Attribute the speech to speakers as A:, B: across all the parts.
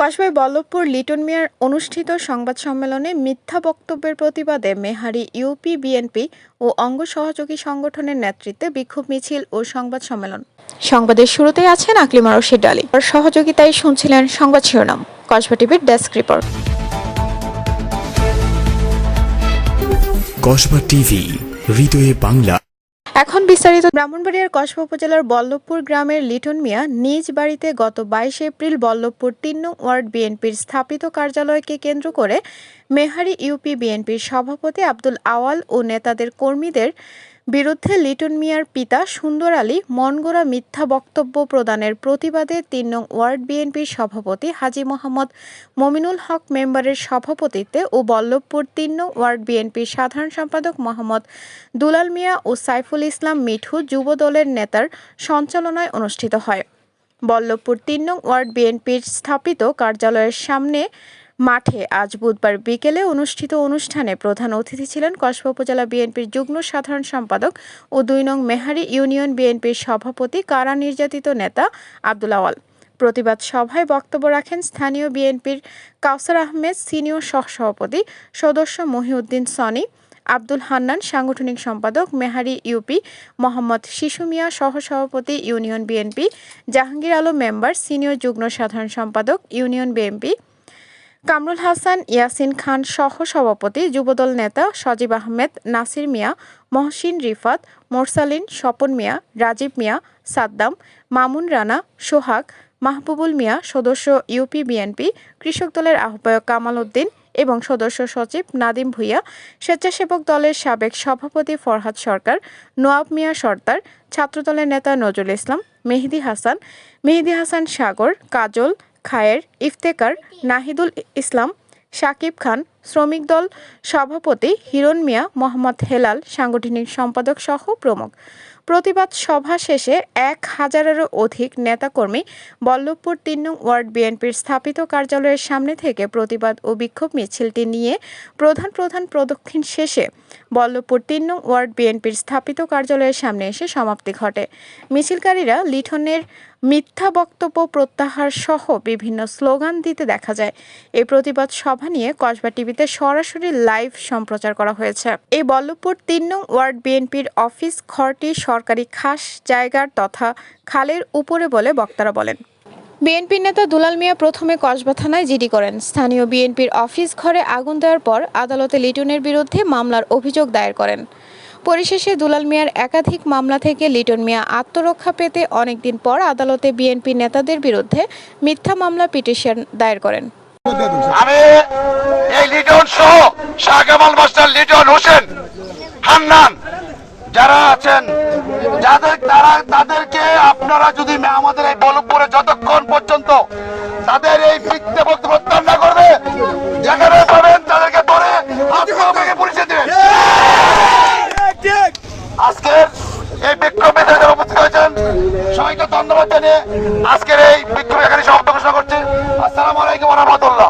A: কসবাই বল্লভপুর লিটন মিয়ার অনুষ্ঠিত সংবাদ সম্মেলনে মিথ্যা বক্তব্যের প্রতিবাদে মেহারি ইউপি বিএনপি ও অঙ্গ সহযোগী সংগঠনের নেতৃত্বে বিক্ষোভ মিছিল ও সংবাদ সম্মেলন। সংবাদের শুরুতেই আছেন আকলিমা রশিদ আলী। আর সহযোগিতায় শুনছিলেন সংবাদ শিরোনাম কসবা টিভির ডেস্ক রিপোর্ট।
B: কসবা টিভি হৃদয়ে বাংলা।
A: এখন বিস্তারিত ব্রাহ্মণবাড়িয়ার কসবা উপজেলার বল্লভপুর গ্রামের লিটন মিয়া নিজ বাড়িতে গত বাইশে এপ্রিল বল্লভপুর তিন নং ওয়ার্ড বিএনপির স্থাপিত কার্যালয়কে কেন্দ্র করে মেহারি ইউপি বিএনপির সভাপতি আব্দুল আওয়াল ও নেতাদের কর্মীদের বিরুদ্ধে লিটন মিয়ার পিতা সুন্দর আলী মনগোড়া মিথ্যা বক্তব্য প্রদানের প্রতিবাদে তিন নং ওয়ার্ড বিএনপির সভাপতি হাজী মোহাম্মদ মমিনুল হক মেম্বারের সভাপতিত্বে ও বল্লভপুর তিন নং ওয়ার্ড বিএনপির সাধারণ সম্পাদক মোহাম্মদ দুলাল মিয়া ও সাইফুল ইসলাম মিঠু যুব দলের নেতার সঞ্চালনায় অনুষ্ঠিত হয়। বল্লভপুর তিন নং ওয়ার্ড বিএনপির স্থাপিত কার্যালয়ের সামনে মাঠে আজ বুধবার বিকেলে অনুষ্ঠিত অনুষ্ঠানে প্রধান অতিথি ছিলেন কসবা উপজেলা বিএনপির যুগ্ম সাধারণ সম্পাদক ও দুই নং মেহারি ইউনিয়ন বিএনপির সভাপতি কারা নির্যাতিত নেতা আব্দুল আওয়াল। প্রতিবাদ সভায় বক্তব্য রাখেন স্থানীয় বিএনপির কাউসার আহমেদ, সিনিয়র সহসভাপতি সদস্য মহিউদ্দিন সনি, আব্দুল হান্নান, সাংগঠনিক সম্পাদক মেহারি ইউপি, মোহাম্মদ শিশু মিয়া, সহসভাপতি union BNP, Jahangir Alam member, senior যুগ্ম সাধারণ সম্পাদক ইউনিয়ন বিএনপি কামরুল হাসান, ইয়াসিন খান সহ সভাপতি, যুবদল নেতা সজীব আহমেদ, নাসির মিয়া, মহসিন রিফাত, মোরসালিন, স্বপন মিয়া, রাজীব মিয়া, সাদ্দাম, মামুন রানা, সোহাগ, মাহবুবুল মিয়া, সদস্য ইউপি বিএনপি, কৃষক দলের আহ্বায়ক কামাল উদ্দিন এবং সদস্য সচিব নাদিম ভুইয়া, স্বেচ্ছাসেবক দলের সাবেক সভাপতি ফরহাদ সরকার নোয়াব মিয়া সর্দার, ছাত্রদলের নেতা নজরুল ইসলাম, মেহেদি হাসান মেহেদি হাসান সাগর, কাজল খায়ের ইফতেকার নাহিদুল ইসলাম শাকিব খান, শ্রমিক দল সভাপতি হিরণ মিয়া, মোহাম্মদ হেলাল সাংগঠনিক সম্পাদক সহ প্রমুখ। প্রতিবাদ সভা শেষে এক হাজারেরও অধিক নেতাকর্মী বল্লভপুর তিন নং ওয়ার্ড বিএনপির স্থাপিত কার্যালয়ের সামনে থেকে প্রতিবাদ ও বিক্ষোভ মিছিলটি নিয়ে প্রধান প্রধান প্রদক্ষিণ শেষে বল্লভপুর তিন নং ওয়ার্ড বিএনপির স্থাপিত কার্যালয়ের সামনে এসে সমাপ্তি ঘটে। মিছিলকারীরা লিঠনের মিথ্যা বক্তব্য প্রত্যাহার সহ বিভিন্ন স্লোগান দিতে দেখা যায়। এই প্রতিবাদ সভা নিয়ে কসবা টিভিতে সরাসরি লাইভ সম্প্রচার করা হয়েছে। এই বল্লভপুর তিন নং ওয়ার্ড বিএনপির অফিস ঘরটি সরকারি খাস জায়গার তথা খালের উপরে বলে বক্তারা বলেন। বিএনপি নেতা দুলাল মিয়া প্রথমে কসবা থানায় জিডি করেন। স্থানীয় বিএনপির অফিস ঘরে আগুন দেওয়ার পর আদালতে লিটনের বিরুদ্ধে মামলার অভিযোগ দায়ের করেন। পরিশেষে দুলাল মিয়ার একাধিক মামলা থেকে লিটন মিয়া আত্মরক্ষা পেতে অনেকদিন পর আদালতে বিএনপি নেতাদের বিরুদ্ধে মিথ্যা মামলা পিটিশন দায়ের করেন।
C: আমি এই লিটন সহ মাস্টার লিটন হোসেন, হান্নান যারা আছেন, যাদের তারা, তাদেরকে আপনারা যদি আমাদের এই যতক্ষণ পর্যন্ত তাদের এই বক্তব্য প্রত্যাহার করবে পাবেন তাদেরকে ধরে আপনাকে পরিচয় দেবেন আজকের এই বিক্ষোভে যারা উপস্থিত হয়েছেন সবাইকে ধন্যবাদ জানিয়ে আজকের এই বিক্ষোভ এখানে সমাপ্ত ঘোষণা করছি। আসসালামু আলাইকুম রহমতুল্লাহ।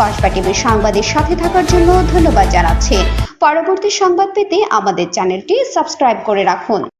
D: কসবা টিভির সংবাদের সাথে থাকার জন্য ধন্যবাদ জানাচ্ছি। পরবর্তী সংবাদ পেতে আমাদের চ্যানেলটি সাবস্ক্রাইব করে রাখুন।